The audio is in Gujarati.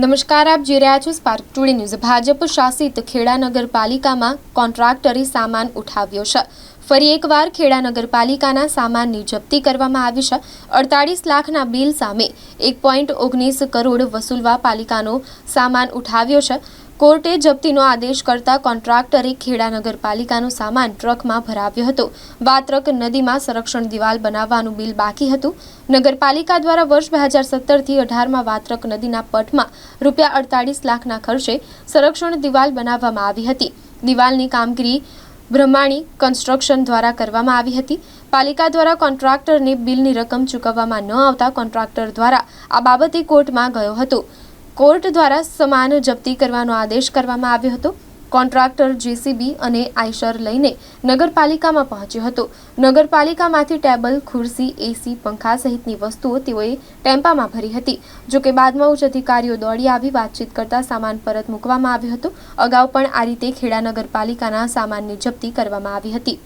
નમસ્કાર, આપ જોઈ રહ્યા છો સ્પાર્ક ટુડે ન્યૂઝ ભાજપ શાસિત ખેડા નગરપાલિકામાં કોન્ટ્રાક્ટરે સામાન ઉઠાવ્યો છે. ફરી એકવાર ખેડા નગરપાલિકાના સામાનની જપ્તી કરવામાં આવી છે. અડતાળીસ લાખના બિલ સામે એક પોઈન્ટ ઓગણીસ કરોડ વસૂલવા પાલિકાનો સામાન ઉઠાવ્યો છે. કોર્ટે જપ્તીનો આદેશ કરતા કોન્ટ્રાક્ટરે ખેડા નગરપાલિકાનો સામાન ટ્રકમાં ભરાવ્યો હતો. વાત્રક નદીમાં સંરક્ષણ દિવાલ બનાવવાનું બિલ બાકી હતું. નગરપાલિકા દ્વારા વર્ષ બે હજાર સત્તરથી અઢારમાં વાત્રક નદીના પટમાં રૂપિયા અડતાળીસ લાખના ખર્ચે સંરક્ષણ દિવાલ બનાવવામાં આવી હતી. દિવાલની કામગીરી બ્રહ્માણી કન્સ્ટ્રક્શન દ્વારા કરવામાં આવી હતી. પાલિકા દ્વારા કોન્ટ્રાક્ટરને બિલની રકમ ચૂકવવામાં ન આવતા કોન્ટ્રાક્ટર દ્વારા આ બાબતે કોર્ટમાં ગયો હતો. કોર્ટ દ્વારા સમાન જપ્તી કરવાનો આદેશ કરવામાં આવ્યો હતો. કોન્ટ્રાક્ટર જેસીબી અને આઈશર લઈને નગરપાલિકામાં પહોંચ્યો હતો. નગરપાલિકામાંથી ટેબલ, ખુરશી, એસી, પંખા સહિતની વસ્તુઓ તેઓએ ટેમ્પામાં ભરી હતી. જો કે બાદમાં ઉચ્ચ અધિકારીઓ દોડી આવી વાતચીત કરતા સામાન પરત મૂકવામાં આવ્યો હતો. અગાઉ પણ આ રીતે ખેડા નગરપાલિકાના સામાનની જપ્તી કરવામાં આવી હતી.